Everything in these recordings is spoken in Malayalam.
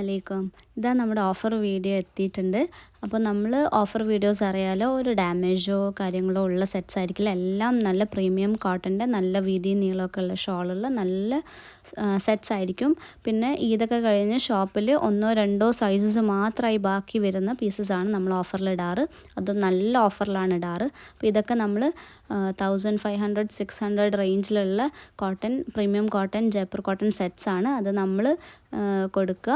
അലൈക്കും. ഇതാ നമ്മുടെ ഓഫർ വീഡിയോ എത്തിയിട്ടുണ്ട്. അപ്പോൾ നമ്മൾ ഓഫർ വീഡിയോസ് അറിയാലോ ഒരു ഡാമേജോ കാര്യങ്ങളോ ഉള്ള സെറ്റ്സ് ആയിരിക്കില്ല. എല്ലാം നല്ല പ്രീമിയം കോട്ടന്റെ നല്ല വീതി നീളമൊക്കെ ഉള്ള ഷോളുള്ള നല്ല സെറ്റ്സ് ആയിരിക്കും. പിന്നെ ഇതൊക്കെ കഴിഞ്ഞ് ഷോപ്പിൽ ഒന്നോ രണ്ടോ സൈസസ് മാത്രമായി ബാക്കി വരുന്ന പീസസ് ആണ് നമ്മൾ ഓഫറിൽ ഇടാറ്. അതും നല്ല ഓഫറിലാണ് ഇടാറ്. അപ്പോൾ ഇതൊക്കെ നമ്മൾ thousand five hundred six hundred റേഞ്ചിലുള്ള cotton premium cotton Jaipur cotton sets ആണ്. അത് നമ്മൾ കൊടുക്കുക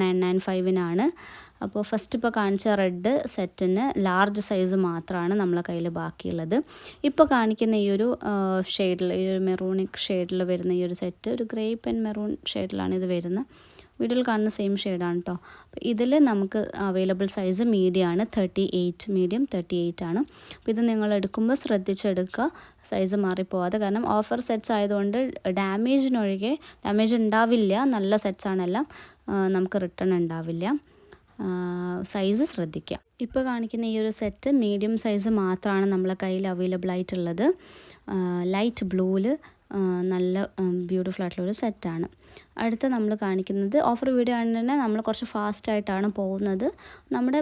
നയൻ നയൻ ഫൈവിനാണ് അപ്പോൾ ഫസ്റ്റ് ഇപ്പോൾ കാണിച്ച റെഡ് സെറ്റിന് ലാർജ് സൈസ് മാത്രമാണ് നമ്മളെ കയ്യിൽ ബാക്കിയുള്ളത്. ഇപ്പോൾ കാണിക്കുന്ന ഈ ഒരു ഷെയ്ഡിൽ ഈ ഒരു മെറൂണിക് ഷെയ്ഡിൽ വരുന്ന ഈ ഒരു സെറ്റ് ഒരു ഗ്രേപ്പ് ആൻഡ് മെറൂൺ ഷെയ്ഡിലാണ് ഇത് വരുന്നത്. വീഡിയോയിൽ കാണുന്ന സെയിം ഷെയ്ഡാണ് കേട്ടോ അപ്പോൾ ഇതിൽ നമുക്ക് അവൈലബിൾ സൈസ് മീഡിയം ആണ് thirty eight medium thirty eight ആണ്. അപ്പോൾ ഇത് നിങ്ങൾ എടുക്കുമ്പോൾ ശ്രദ്ധിച്ചെടുക്കുക. സൈസ് മാറിപ്പോവാതെ കാരണം ഓഫർ സെറ്റ്സ് ആയതുകൊണ്ട് ഡാമേജിനൊഴികെ ഡാമേജ് ഉണ്ടാവില്ല നല്ല സെറ്റ്സ് ആണെല്ലാം നമുക്ക് റിട്ടേൺ ഉണ്ടാവില്ല. സൈസ് ശ്രദ്ധിക്കുക. ഇപ്പോൾ കാണിക്കുന്ന ഈ ഒരു സെറ്റ് മീഡിയം സൈസ് മാത്രമാണ് നമ്മളെ കയ്യിൽ അവൈലബിൾ ആയിട്ടുള്ളത്. ലൈറ്റ് ബ്ലൂവിൽ നല്ല ബ്യൂട്ടിഫുൾ ആയിട്ടുള്ള ഒരു സെറ്റാണ് അടുത്ത നമ്മൾ കാണിക്കുന്നത് ഓഫർ വീഡിയോ ആണ് തന്നെ നമ്മൾ കുറച്ച് ഫാസ്റ്റ് ആയിട്ടാണ് പോകുന്നത്. നമ്മുടെ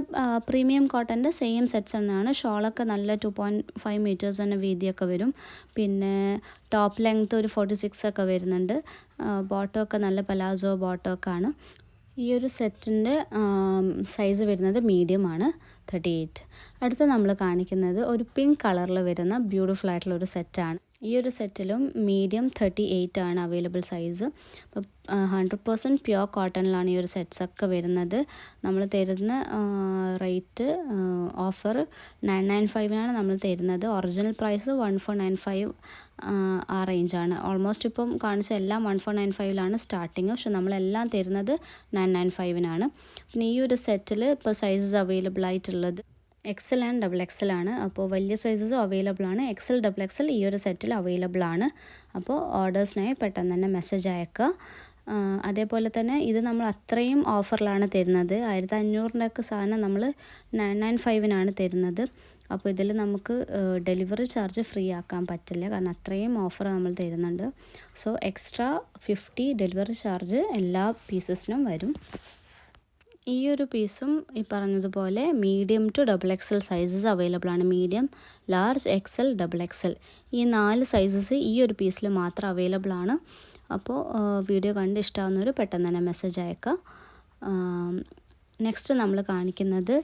പ്രീമിയം കോട്ടന്റെ സെയിം സെറ്റ്സ് തന്നെയാണ്. ഷോളൊക്കെ നല്ല ടു പോയിന്റ് ഫൈവ് മീറ്റേഴ്സ് തന്നെ വീതിയൊക്കെ വരും. പിന്നെ ടോപ്പ് ലെങ്ത്ത് ഒരു ഫോർട്ടി സിക്സ് ഒക്കെ വരുന്നുണ്ട്. ബോട്ടമൊക്കെ നല്ല പലാസോ ബോട്ടമൊക്കെ ആണ്. ഈ ഒരു സെറ്റിന്റെ സൈസ് വരുന്നത് മീഡിയം ആണ് തേർട്ടി എയ്റ്റ് അടുത്ത നമ്മൾ കാണിക്കുന്നത് ഒരു പിങ്ക് കളറിൽ വരുന്ന ബ്യൂട്ടിഫുൾ ആയിട്ടുള്ള ഒരു സെറ്റാണ് ഈ ഒരു സെറ്റിലും മീഡിയം തേർട്ടി എയ്റ്റ് ആണ് അവൈലബിൾ സൈസ് അപ്പോൾ ഹൺഡ്രഡ് പെർസെന്റ് പ്യുവർ കോട്ടണിലാണ് ഈ ഒരു സെറ്റ്സ് ഒക്കെ വരുന്നത്. നമ്മൾ തരുന്ന റേറ്റ് ഓഫർ നയൻ നയൻ ഫൈവിനാണ് നമ്മൾ തരുന്നത്. Original price one four nine five ആ റേഞ്ചാണ് ഓൾമോസ്റ്റ് ഇപ്പം കാണിച്ച എല്ലാം വൺ ഫോർ നയൻ ഫൈവിലാണ് സ്റ്റാർട്ടിങ് പക്ഷെ നമ്മളെല്ലാം തരുന്നത് നയൻ നയൻ ഫൈവിനാണ് പിന്നെ ഈ ഒരു സെറ്റിൽ ഇപ്പോൾ സൈസസ് അവൈലബിൾ ആയിട്ടുള്ളത് എക്സൽ ആൻഡ് ഡബിൾ എക്സൽ ആണ്. അപ്പോൾ വലിയ സൈസസും അവൈലബിൾ ആണ്. എക്സൽ ഡബിൾ എക്സൽ ഈ ഒരു സെറ്റിൽ അവൈലബിൾ ആണ്. അപ്പോൾ ഓർഡേഴ്സിനായി പെട്ടെന്ന് തന്നെ മെസ്സേജ് അയക്കുക. അതേപോലെ തന്നെ ഇത് നമ്മൾ അത്രയും ഓഫറിലാണ് തരുന്നത്. ആയിരത്തി അഞ്ഞൂറിന്റെ ഒക്കെ സാധനം നമ്മൾ നയൻ നയൻ ഫൈവിനാണ് തരുന്നത്. അപ്പോൾ ഇതിൽ നമുക്ക് ഡെലിവറി ചാർജ് ഫ്രീ ആക്കാൻ പറ്റില്ല. കാരണം അത്രയും ഓഫർ നമ്മൾ തരുന്നുണ്ട്. So extra fifty delivery charge എല്ലാ പീസസിനും വരും. ഈ ഒരു പീസും ഈ പറഞ്ഞതുപോലെ medium to double XL sizes available ആണ്. Medium large XL double XL ഈ നാല് സൈസസ് ഈ ഒരു പീസിൽ മാത്രം അവൈലബിൾ ആണ്. അപ്പോൾ വീഡിയോ കണ്ട് ഇഷ്ടമാവുന്നവർ പെട്ടെന്ന് തന്നെ മെസ്സേജ് അയക്കുക. നെക്സ്റ്റ് നമ്മൾ കാണിക്കുന്നത്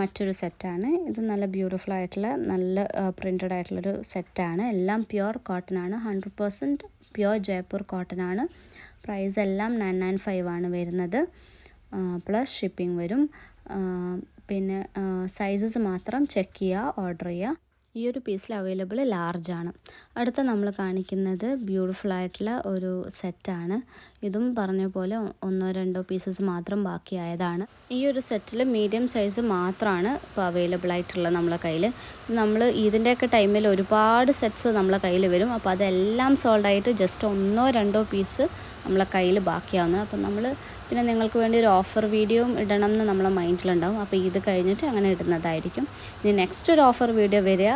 മറ്റൊരു സെറ്റാണ് ഇത് നല്ല ബ്യൂട്ടിഫുൾ ആയിട്ടുള്ള നല്ല പ്രിന്റഡ് ആയിട്ടുള്ളൊരു സെറ്റാണ് എല്ലാം പ്യുവർ കോട്ടൺ ആണ്. Hundred percent pure Jaipur cotton ആണ്. പ്രൈസ് എല്ലാം നയൻ നയൻ ഫൈവ് ആണ് വരുന്നത്. പ്ലസ് ഷിപ്പിംഗ് വരും. പിന്നെ സൈസസ് മാത്രം ചെക്ക് ചെയ്യുക ഓർഡർ ചെയ്യുക ഈ ഒരു പീസിൽ അവൈലബിൾ ലാർജ് ആണ്. അടുത്ത നമ്മൾ കാണിക്കുന്നത് ബ്യൂട്ടിഫുൾ ആയിട്ടുള്ള ഒരു സെറ്റാണ് ഇതും പറഞ്ഞ പോലെ ഒന്നോ രണ്ടോ പീസസ് മാത്രം ബാക്കിയായതാണ് ഈ ഒരു സെറ്റിൽ മീഡിയം സൈസ് മാത്രമാണ് ഇപ്പോൾ അവൈലബിൾ ആയിട്ടുള്ളത് നമ്മളെ കയ്യിൽ നമ്മൾ ഇതിന്റെയൊക്കെ ടൈമിൽ ഒരുപാട് സെറ്റ്സ് നമ്മളെ കയ്യിൽ വരും. അപ്പോൾ അതെല്ലാം സോൾഡ് ആയിട്ട് ജസ്റ്റ് ഒന്നോ രണ്ടോ പീസ് നമ്മളെ കയ്യിൽ ബാക്കിയാവുന്നത് അപ്പം നമ്മൾ പിന്നെ നിങ്ങൾക്ക് വേണ്ടി ഒരു ഓഫർ വീഡിയോയും ഇടണം എന്ന് നമ്മളെ മൈൻഡിലുണ്ടാവും. അപ്പോൾ ഇത് കഴിഞ്ഞിട്ട് അങ്ങനെ ഇടുന്നതായിരിക്കും. ഇനി നെക്സ്റ്റ് ഒരു ഓഫർ വീഡിയോ വരിക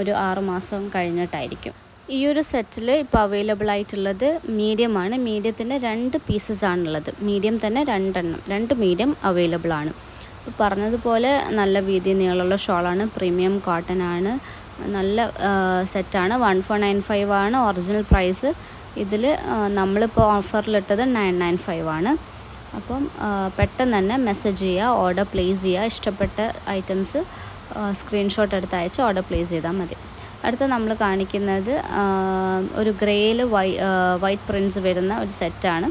ഒരു ആറ് മാസം കഴിഞ്ഞിട്ടായിരിക്കും. ഈ ഒരു സെറ്റിൽ ഇപ്പോൾ അവൈലബിൾ ആയിട്ടുള്ളത് മീഡിയമാണ് മീഡിയത്തിന്റെ രണ്ട് പീസസ് ആണുള്ളത്. മീഡിയം തന്നെ രണ്ടെണ്ണം. രണ്ട് മീഡിയം അവൈലബിൾ ആണ്. ഇപ്പോൾ പറഞ്ഞതുപോലെ നല്ല വീതി നീളമുള്ള ഷോളാണ് പ്രീമിയം കോട്ടൺ ആണ്. നല്ല സെറ്റാണ് വൺ ഫോർ നയൻ ഫൈവ് ആണ്. ഒറിജിനൽ പ്രൈസ് ഇതിൽ നമ്മളിപ്പോൾ ഓഫറിലിട്ടത് നയൻ നയൻ ഫൈവ് ആണ്. അപ്പം പെട്ടെന്ന് തന്നെ മെസ്സേജ് ചെയ്യുക ഓർഡർ പ്ലേസ് ചെയ്യുക ഇഷ്ടപ്പെട്ട ഐറ്റംസ് സ്ക്രീൻഷോട്ട് എടുത്ത് അയച്ച് ഓർഡർ പ്ലേസ് ചെയ്താൽ മതി. അടുത്ത നമ്മൾ കാണിക്കുന്നത് ഒരു ഗ്രേയിൽ വൈ വൈറ്റ് പ്രിന്റ്സ് വരുന്ന ഒരു സെറ്റാണ്.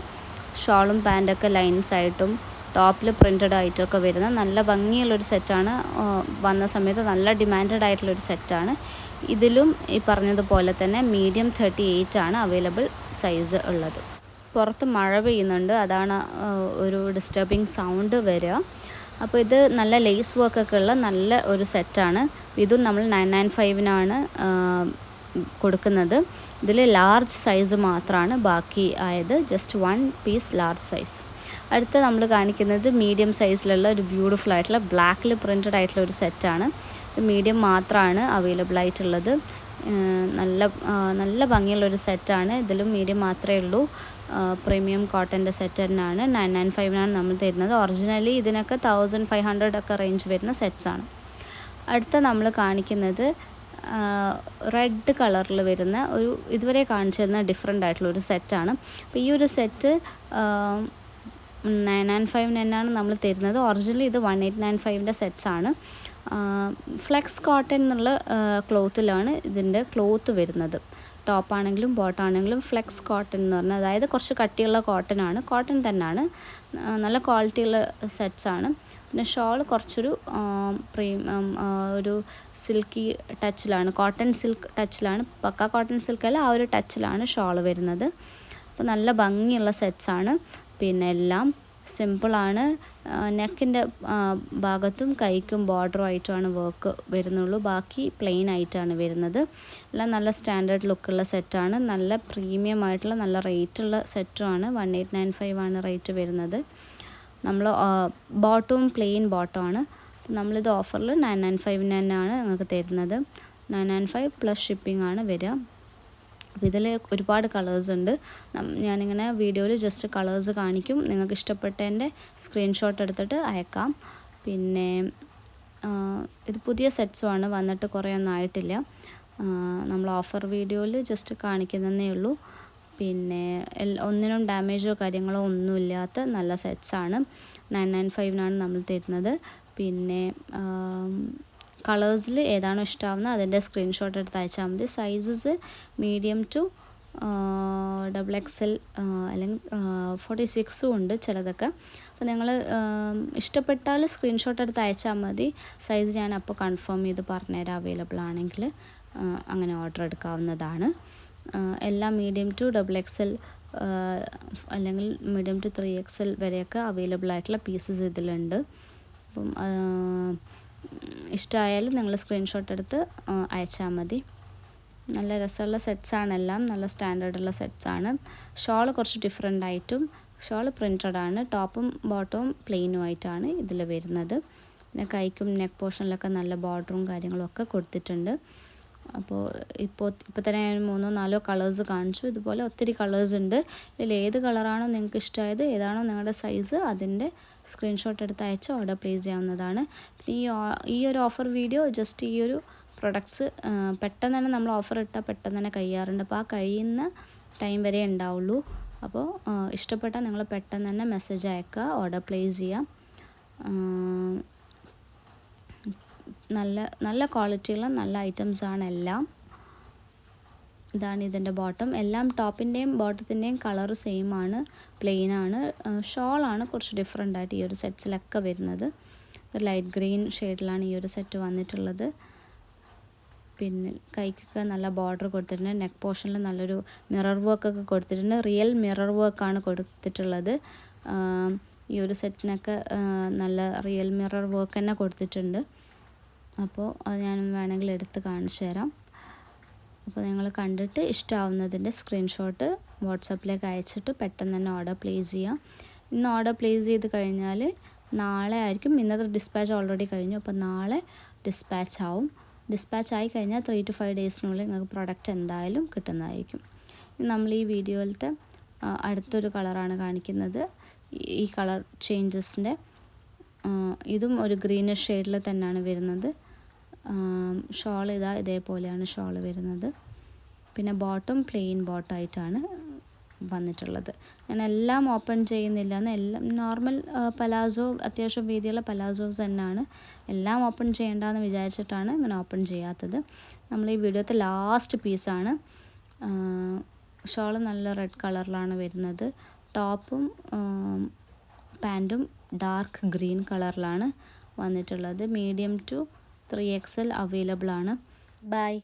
ഷോളും പാന്റൊക്കെ ലൈൻസ് ആയിട്ടും ടോപ്പിൽ പ്രിന്റഡ് ആയിട്ടൊക്കെ വരുന്ന നല്ല ഭംഗിയുള്ളൊരു സെറ്റാണ്. വന്ന സമയത്ത് നല്ല ഡിമാൻഡഡ് ആയിട്ടുള്ളൊരു സെറ്റാണ്. ഇതിലും ഈ പറഞ്ഞതുപോലെ തന്നെ മീഡിയം തേർട്ടി എയ്റ്റ് ആണ് അവൈലബിൾ സൈസ് ഉള്ളത്. പുറത്ത് മഴ പെയ്യുന്നുണ്ട് അതാണ് ഒരു ഡിസ്റ്റർബിങ് സൗണ്ട് വരിക. അപ്പോൾ ഇത് നല്ല ലേസ് വർക്കൊക്കെ ഉള്ള നല്ല ഒരു സെറ്റാണ് ഇതും നമ്മൾ നയൻ നയൻ ഫൈവിനാണ് കൊടുക്കുന്നത്. ഇതിൽ ലാർജ് സൈസ് മാത്രമാണ് ബാക്കി ആയത് just one piece large size അടുത്ത നമ്മൾ കാണിക്കുന്നത് മീഡിയം സൈസിലുള്ള ഒരു ബ്യൂട്ടിഫുൾ ആയിട്ടുള്ള ബ്ലാക്കിൽ പ്രിന്റഡ് ആയിട്ടുള്ള ഒരു സെറ്റാണ് മീഡിയം മാത്രമാണ് അവൈലബിൾ ആയിട്ടുള്ളത്. നല്ല നല്ല ഭംഗിയുള്ളൊരു സെറ്റാണ് ഇതിലും മീഡിയം മാത്രമേ ഉള്ളൂ. പ്രീമിയം കോട്ടന്റെ സെറ്റ് തന്നെയാണ് നയൻ നയൻ ഫൈവിനാണ് നമ്മൾ തരുന്നത്. ഒറിജിനലി ഇതിനൊക്കെ തൗസൻഡ് ഫൈവ് ഹൺഡ്രഡ് ഒക്കെ റേഞ്ച് വരുന്ന സെറ്റ്സാണ് അടുത്ത നമ്മൾ കാണിക്കുന്നത് റെഡ് കളറിൽ വരുന്ന ഒരു ഇതുവരെ കാണിച്ചു തരുന്ന ഡിഫറെന്റ് ആയിട്ടുള്ള ഒരു സെറ്റാണ് അപ്പോൾ ഈ ഒരു സെറ്റ് നയൻ നയൻ ഫൈവ് തന്നെയാണ് നമ്മൾ തരുന്നത്. ഒറിജിനലി ഇത് വൺ എയ്റ്റ് നയൻ ഫൈവിന്റെ സെറ്റ്സാണ് ഫ്ലെക്സ് കോട്ടൺ എന്നുള്ള ക്ലോത്തിലാണ് ഇതിന്റെ ക്ലോത്ത് വരുന്നത്. ടോപ്പാണെങ്കിലും ബോട്ടാണെങ്കിലും ഫ്ലെക്സ് കോട്ടൺ എന്ന് പറഞ്ഞാൽ അതായത് കുറച്ച് കട്ടിയുള്ള കോട്ടൺ ആണ്. കോട്ടൺ തന്നെയാണ്. നല്ല ക്വാളിറ്റിയുള്ള സെറ്റ്സ് ആണ്. പിന്നെ ഷോൾ കുറച്ചൊരു പ്രീമിയം ഒരു സിൽക്കി ടച്ചിലാണ്. കോട്ടൺ സിൽക്ക് ടച്ചിലാണ്. പക്ക കോട്ടൺ സിൽക്ക് അല്ല ആ ഒരു ടച്ചിലാണ് ഷോൾ വരുന്നത്. അപ്പോൾ നല്ല ഭംഗിയുള്ള സെറ്റ്സാണ് പിന്നെ എല്ലാം സിമ്പിളാണ്. നെക്കിന്റെ ഭാഗത്തും കൈക്കും ബോർഡറും ആയിട്ടുമാണ് വർക്ക് വരുന്നുള്ളൂ. ബാക്കി പ്ലെയിൻ ആയിട്ടാണ് വരുന്നത്. എല്ലാം നല്ല സ്റ്റാൻഡേർഡ് ലുക്കുള്ള സെറ്റാണ് നല്ല പ്രീമിയം ആയിട്ടുള്ള നല്ല റേറ്റുള്ള സെറ്റുമാണ് വൺ എയ്റ്റ് നയൻ ഫൈവ് ആണ് റേറ്റ് വരുന്നത്. നമ്മൾ ബോട്ടവും പ്ലെയിൻ ബോട്ടമാണ് നമ്മളിത് ഓഫറിൽ നയൻ നയൻ ഫൈവിന് തന്നെയാണ് നിങ്ങൾക്ക് തരുന്നത്. Nine nine five plus shipping ആണ് വരിക. അപ്പോൾ ഇതിൽ ഒരുപാട് കളേഴ്സ് ഉണ്ട്. ഞാനിങ്ങനെ വീഡിയോയിൽ ജസ്റ്റ് കളേഴ്സ് കാണിക്കും. നിങ്ങൾക്ക് ഇഷ്ടപ്പെട്ടതിന്റെ സ്ക്രീൻഷോട്ട് എടുത്തിട്ട് അയക്കാം. പിന്നെ ഇത് പുതിയ സെറ്റ്സുമാണ് വന്നിട്ട് കുറേ ഒന്നും ആയിട്ടില്ല. നമ്മൾ ഓഫർ വീഡിയോയിൽ ജസ്റ്റ് കാണിക്കുന്നതേ ഉള്ളൂ. പിന്നെ ഒന്നിനും ഡാമേജോ കാര്യങ്ങളോ ഒന്നുമില്ലാത്ത നല്ല സെറ്റ്സാണ് നയൻ നയൻ ഫൈവിനാണ് നമ്മൾ തരുന്നത്. പിന്നെ കളേഴ്സിൽ ഏതാണോ ഇഷ്ടമാവുന്നത് അതിന്റെ സ്ക്രീൻഷോട്ട് എടുത്ത് അയച്ചാൽ മതി. Sizes medium to double X L അല്ലെങ്കിൽ ഫോർട്ടി സിക്സും ഉണ്ട് ചിലതൊക്കെ. അപ്പോൾ നിങ്ങൾ ഇഷ്ടപ്പെട്ടാൽ സ്ക്രീൻഷോട്ട് എടുത്ത് അയച്ചാൽ മതി. സൈസ് ഞാൻ അപ്പോൾ കൺഫേം ചെയ്ത് പറഞ്ഞുതരാം. അവൈലബിൾ ആണെങ്കിൽ അങ്ങനെ ഓർഡർ എടുക്കാവുന്നതാണ്. എല്ലാം medium to double X L അല്ലെങ്കിൽ medium to three X L വരെയൊക്കെ അവൈലബിൾ ആയിട്ടുള്ള പീസസ് ഇതിലുണ്ട്. അപ്പം ഇഷ്ടമായാലും നിങ്ങൾ സ്ക്രീൻഷോട്ട് എടുത്ത് അയച്ചാൽ മതി. നല്ല രസമുള്ള സെറ്റ്സാണ് എല്ലാം. നല്ല സ്റ്റാൻഡേർഡുള്ള സെറ്റ്സാണ് ഷോൾ കുറച്ച് ഡിഫറെന്റ് ആയിട്ടും ഷോൾ പ്രിന്റഡ് ആണ്. ടോപ്പും ബോട്ടവും പ്ലെയിനും ആയിട്ടാണ് ഇതിൽ വരുന്നത്. പിന്നെ കൈക്കും നെക്ക് പോർഷനിലൊക്കെ നല്ല ബോർഡറും കാര്യങ്ങളും ഒക്കെ കൊടുത്തിട്ടുണ്ട്. അപ്പോൾ ഇപ്പോൾ ഇപ്പോൾ തന്നെ ഞാൻ മൂന്നോ നാലോ കളേഴ്സ് കാണിച്ചു. ഇതുപോലെ ഒത്തിരി കളേഴ്സ് ഉണ്ട്. ഇതിൽ ഏത് കളറാണോ നിങ്ങൾക്ക് ഇഷ്ടമായത് ഏതാണോ നിങ്ങളുടെ സൈസ് അതിന്റെ സ്ക്രീൻഷോട്ട് എടുത്ത് അയച്ച് ഓർഡർ പ്ലേസ് ചെയ്യാവുന്നതാണ് ഈ ഈ ഒരു ഓഫർ വീഡിയോ ജസ്റ്റ് ഈ ഒരു പ്രൊഡക്ട്സ് പെട്ടെന്ന് തന്നെ നമ്മൾ ഓഫർ ഇട്ടാൽ പെട്ടെന്ന് തന്നെ കഴിയാറുണ്ട്. അപ്പോൾ ആ കഴിയുന്ന ടൈം വരെ ഉണ്ടാവുള്ളൂ. അപ്പോൾ ഇഷ്ടപ്പെട്ടാൽ നിങ്ങൾ പെട്ടെന്ന് തന്നെ മെസ്സേജ് അയക്കുക ഓർഡർ പ്ലേസ് ചെയ്യാം. നല്ല നല്ല ക്വാളിറ്റിയുള്ള നല്ല ഐറ്റംസാണ് എല്ലാം. ഇതാണ് ഇതിന്റെ ബോട്ടം എല്ലാം ടോപ്പിന്റെയും ബോട്ടത്തിന്റെയും കളർ സെയിം ആണ് പ്ലെയിൻ ആണ്. ഷോളാണ് കുറച്ച് ഡിഫറെന്റ് ആയിട്ട് ഈ ഒരു സെറ്റ്സിലൊക്കെ വരുന്നത്. ഒരു ലൈറ്റ് ഗ്രീൻ ഷെയ്ഡിലാണ് ഈ ഒരു സെറ്റ് വന്നിട്ടുള്ളത്. പിന്നെ കൈക്കൊക്കെ നല്ല ബോർഡർ കൊടുത്തിട്ടുണ്ട്. നെക്ക് പോർഷനിൽ നല്ലൊരു മിറർ വർക്കൊക്കെ കൊടുത്തിട്ടുണ്ട്. റിയൽ മിറർ വർക്കാണ് കൊടുത്തിട്ടുള്ളത്. ഈ ഒരു സെറ്റിനൊക്കെ നല്ല റിയൽ മിറർ വർക്ക് തന്നെ കൊടുത്തിട്ടുണ്ട്. അപ്പോൾ അത് ഞാൻ വേണമെങ്കിൽ എടുത്ത് കാണിച്ചു തരാം. അപ്പോൾ നിങ്ങൾ കണ്ടിട്ട് ഇഷ്ടമാവുന്നതിന്റെ സ്ക്രീൻഷോട്ട് വാട്സപ്പിലേക്ക് അയച്ചിട്ട് പെട്ടെന്ന് തന്നെ ഓർഡർ പ്ലേസ് ചെയ്യാം. ഇന്ന് ഓർഡർ പ്ലേസ് ചെയ്ത് കഴിഞ്ഞാൽ നാളെ ആയിരിക്കും. ഇന്നത്തെ ഡിസ്പാച്ച് ഓൾറെഡി കഴിഞ്ഞു. അപ്പോൾ നാളെ ഡിസ്പാച്ച് ആവും. ഡിസ്പാച്ച് ആയി കഴിഞ്ഞാൽ ത്രീ ടു ഫൈവ് ഡേയ്സിനുള്ളിൽ നിങ്ങൾക്ക് പ്രൊഡക്റ്റ് എന്തായാലും കിട്ടുന്നതായിരിക്കും. നമ്മൾ ഈ വീഡിയോയിലത്തെ അടുത്തൊരു കളറാണ് കാണിക്കുന്നത്. ഈ കളർ ചേഞ്ചസിന്റെ ഇതും ഒരു ഗ്രീനിഷ് ഷെയ്ഡിൽ തന്നെയാണ് വരുന്നത്. ഷോൾ ഇതാ ഇതേപോലെയാണ് ഷോൾ വരുന്നത്. പിന്നെ ബോട്ടം പ്ലെയിൻ ബോട്ടായിട്ടാണ് വന്നിട്ടുള്ളത്. ഞാൻ എല്ലാം ഓപ്പൺ ചെയ്യുന്നില്ല. എന്ന് എല്ലാം നോർമൽ പലാസോ അത്യാവശ്യം വീതിയുള്ള പലാസോസ് തന്നെയാണ്. എല്ലാം ഓപ്പൺ ചെയ്യേണ്ടെന്ന് വിചാരിച്ചിട്ടാണ് ഇങ്ങനെ ഓപ്പൺ ചെയ്യാത്തത്. നമ്മൾ ഈ വീഡിയോത്തെ ലാസ്റ്റ് പീസാണ് ഷോൾ നല്ല റെഡ് കളറിലാണ് വരുന്നത്. ടോപ്പും പാന്റും ഡാർക്ക് ഗ്രീൻ കളറിലാണ് വന്നിട്ടുള്ളത്. Medium to three X L available ആണ്. ബൈ